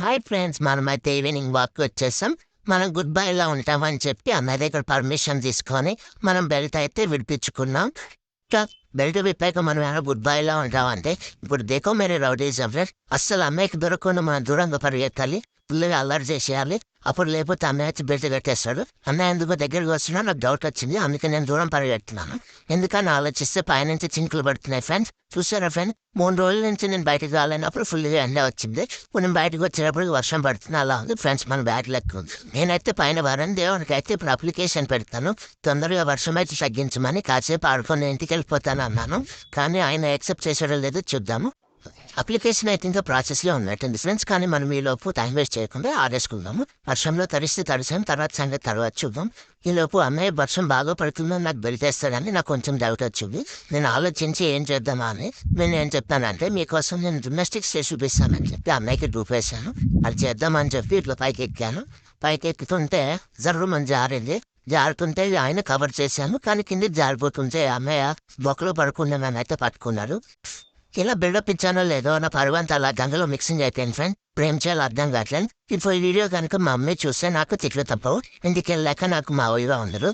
Hi friends మనమైతే evening walk వచ్చేసాం. మనం గుడ్ బైలో ఉంటామని చెప్పి అన్న దగ్గర పర్మిషన్ తీసుకొని మనం బెల్ట్ అయితే విడిపించుకున్నాం. ఇంకా బెల్ట్ విప్పాక మనం ఏమైనా గుడ్ బైలో ఉంటామంటే ఇప్పుడు దేకో మేరే రౌడీజం ఫ్రెండ్స్ అస్సలు అమ్మాయికి దొరకకుండా మనం దూరంగా పరిగెత్తాలి. ఫుల్గా అల్లరి చేసేయాలి అప్పుడు లేకపోతే అన్నయ్య అయితే బెల్ట్ కట్టేస్తాడు అన్నయ్య ఎందుకు దగ్గరికి వస్తున్నా నాకు డౌట్ వచ్చింది అందుకే నేను దూరం పరిగెడుతున్నాను ఎందుకని ఆలోచిస్తే పైనుంచి చింకులు పడుతున్నాయి ఫ్రెండ్స్ చూసారా ఫ్రెండ్ మూడు రోజుల నుంచి నేను బయటకు రాలేనప్పుడు ఫుల్గా ఎండ వచ్చింది నేను బయటకు వచ్చేటప్పటికి వర్షం పడుతుంది అలా ఉంది ఫ్రెండ్స్ మన బ్యాగ్ లెక్క ఉంది నేనైతే పైన వారని దేవునికి అయితే ఇప్పుడు అప్లికేషన్ పెడతాను తొందరగా వర్షం అయితే తగ్గించమని కాసేపు ఆడుకొని ఇంటికి వెళ్ళిపోతాను అన్నాను కానీ ఆయన యాక్సెప్ట్ చేసాడో లేదో చూద్దాము అప్లికేషన్ అయితే ఇంకా ప్రాసెస్లో ఉన్నట్టుంది ఫ్రెండ్స్ కానీ మనం ఈ లోపు టైం వేస్ట్ చేయకుండా ఆడేసుకుందాము వర్షంలో తడిస్తే తడిసాం తర్వాత సంగతి తర్వాత చూద్దాం. ఈ లోపు అమ్మాయి వర్షం బాగా పడుతుందని నాకు బెలితేస్తాడని నాకు కొంచెం డౌట్ వచ్చింది. నేను ఆలోచించి ఏం చేద్దామా అని నేను ఏం చెప్తానంటే మీకోసం నేను జిమ్నాస్టిక్స్ చేసి చూపిస్తానని చెప్పి అమ్మాయికి చూపేశాను అది చేద్దామని చెప్పి ఇట్లా పైకి ఎక్కాను. పైకి ఎక్కుతుంటే జర్రు మన జారింది. జారుతుంటే ఆయన కవర్ చేశాను. కానీ కింద జారిపోతుంటే అమ్మాయి బొక్కలో పడుకున్నానని అయితే పట్టుకున్నారు. ఇలా బిల్డప్ ఇచ్చానో లేదో నా పరువంతా అలా గంగలో మిక్సింగ్ అయిపోయింది ఫ్రెండ్ ప్రేమ్ చేయాలి అర్థం కావట్లేదు. ఇప్పుడు ఈ వీడియో కనుక మా అమ్మాయి చూస్తే నాకు తిట్లు తప్పవు. ఇంటికి వెళ్ళాక నాకు మా ఊరిగా ఉండరు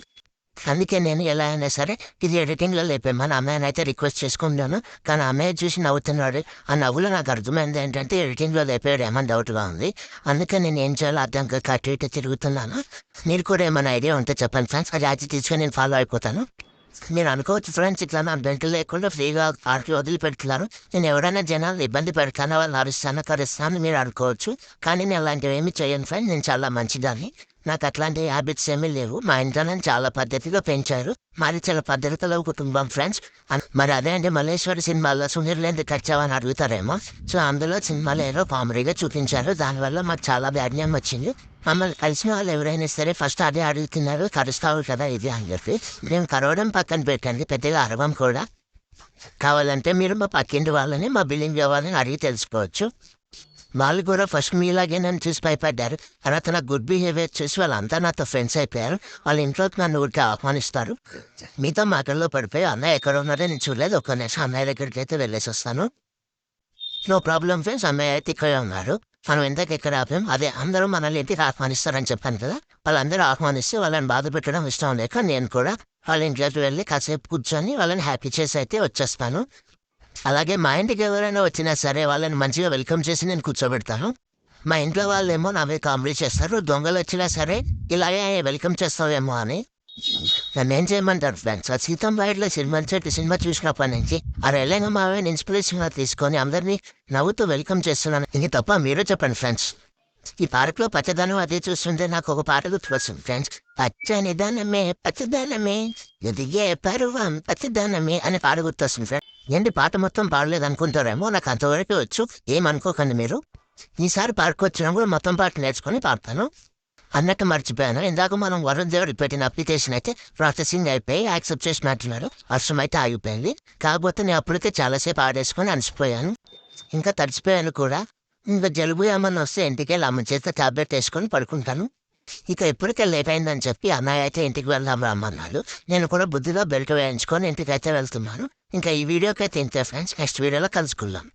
అందుకే నేను ఎలా అయినా సరే ఇది ఎడిటింగ్లో లేపేమని అమ్మాయిని అయితే రిక్వెస్ట్ చేసుకున్నాను కానీ అమ్మాయి చూసి నవ్వుతున్నాడు. ఆ నవ్వులో నాకు అర్థమైంది ఏంటంటే ఎడిటింగ్లో లేపాడు ఏమైనా డౌట్గా ఉంది. అందుకే నేను ఏం చేయాలో అర్థం కాక అటు ఇటు తిరుగుతున్నాను. మీరు కూడా ఏమైనా ఐడియా ఉంటే చెప్పండి ఫ్రెండ్స్ అది అది తీసుకొని నేను ఫాలో అయిపోతాను. మీరు అనుకోవచ్చు ఫ్రెండ్స్ ఇట్లా నా బెల్ట్ లేకుండా ఫ్రీగా పార్టీ వదిలిపెడుతున్నారు. నేను ఎవరైనా జనాలు ఇబ్బంది పెడతాను వాళ్ళు అరుస్తాను కరుస్తాను మీరు అనుకోవచ్చు. కానీ నేను అలాంటివి ఏమి చేయను ఫ్రెండ్ నేను చాలా మంచిదాన్ని. నాకు అట్లాంటి హ్యాబిట్స్ ఏమీ లేవు. మా ఇంట్లో నన్ను చాలా పద్ధతిగా పెంచారు. మరి చాలా పద్ధతిలో కుటుంబం ఫ్రెండ్స్ మరి అదే అండి మల్లేశ్వరి సినిమాలో సునీర్లేంది ఎందుకు అడుగుతారేమో. సో అందులో సినిమాలు ఏదో కామెడీగా చూపించారు. దానివల్ల మాకు చాలా బ్యాడ్ వచ్చింది. మమ్మల్ని కలిసిన వాళ్ళు ఎవరైనా సరే ఫస్ట్ అదే అడుగుతున్నారు. కరుస్తావు కదా ఇది అని చెప్పి. మేము కరవడం పక్కన పెట్టండి. పెద్దగా అరవం కూడా కావాలంటే మీరు మా పక్కింటి వాళ్ళని మా బిల్డింగ్ వాళ్ళని అడిగి తెలుసుకోవచ్చు. వాళ్ళు కూడా ఫస్ట్ మీలాగే నన్ను చూసి భయపడ్డారు. తర్వాత నా గుడ్ బిహేవియర్ చూసి వాళ్ళంతా నాతో ఫ్రెండ్స్ అయిపోయారు. వాళ్ళ ఇంట్లోకి నన్ను ఊరికి ఆహ్వానిస్తారు. మీతో మాటల్లో పడిపోయి అన్నయ్య ఎక్కడ ఉన్నారో? నేను చూడలేదు. ఒక్క నిమిషం అన్నయ్య దగ్గరికి అయితే వెళ్ళేసి వస్తాను. No problem friends. అన్నయ్య అయితే ఇక్కడే ఉన్నారు. మనం ఎంతకు ఎక్కడ ఆపాం. అదే అందరూ మనల్ని ఇంటికి ఆహ్వానిస్తారని చెప్పాను కదా. వాళ్ళందరూ ఆహ్వానిస్తే వాళ్ళని బాధ పెట్టడం ఇష్టం లేక నేను కూడా వాళ్ళ ఇంట్లోకి వెళ్ళి కాసేపు కూర్చొని వాళ్ళని హ్యాపీ చేసి అయితే వచ్చేస్తాను. అలాగే మా ఇంటికి ఎవరైనా వచ్చినా సరే వాళ్ళని మంచిగా వెల్కమ్ చేసి నేను కూర్చోబెడతాను. మా ఇంట్లో వాళ్ళేమో నావే కామెడీ చేస్తారు దొంగలు వచ్చినా సరే ఇలాగే వెల్కమ్ చేస్తావేమో అని. నన్ను ఏం చేయమంటారు ఫ్రెండ్స్? ఆ సీతం బయటలో సినిమా చెట్టు సినిమా చూసినప్పటి నుంచి ఆ రైలంగా మావేని ఇన్స్పిరేషన్గా తీసుకొని అందరినీ నవ్వుతూ వెల్కమ్ చేస్తున్నాను. ఇంక తప్ప మీరే చెప్పండి ఫ్రెండ్స్. ఈ పార్క్లో పచ్చదనం అదే చూస్తుంటే నాకు ఒక పాట గుర్తుకొస్తుంది ఫ్రెండ్స్. పచ్చని దనమే పచ్చదనమే ఎదిగే పరువం పచ్చదనమే అనే పాట గుర్తొస్తుంది ఫ్రెండ్స్. ఏంటి పాట మొత్తం పాడలేదు అనుకుంటారేమో నాకు అంతవరకు వచ్చు. ఏమనుకోకండి మీరు. ఈసారి పార్క్ వచ్చినప్పుడు మొత్తం పాట నేర్చుకొని పాడతాను. అన్నట్టు మర్చిపోయాను. ఇందాక మనం వరుణ్ దేవుడు పెట్టిన అప్లికేషన్ అయితే ప్రాసెసింగ్ అయిపోయి యాక్సెప్ట్ చేసినట్టున్నారు వర్షం అయితే ఆగిపోయింది. కాకపోతే నేను అప్పుడైతే చాలాసేపు ఆడేసుకొని అలసిపోయాను. ఇంకా తడిచిపోయాను కూడా. ఇంకా జలుబు ఏమన్నా వస్తే ఇంటికి వెళ్ళి అమ్మ చేత టాబ్లెట్ వేసుకొని పడుకుంటాను. ఇక ఎప్పటికే లేట్ అయిందని చెప్పి అన్నయ్య అయితే ఇంటికి వెళ్దాం రమ్మన్నాడు. నేను కూడా బుద్ధిలో బెల్ట్ వేయించుకొని ఇంటికి అయితే వెళ్తున్నాను. ఇంకా ఈ వీడియోకి అయితే ఇంతే ఫ్రెండ్స్. నెక్స్ట్ వీడియోలో కలుసుకుందాం.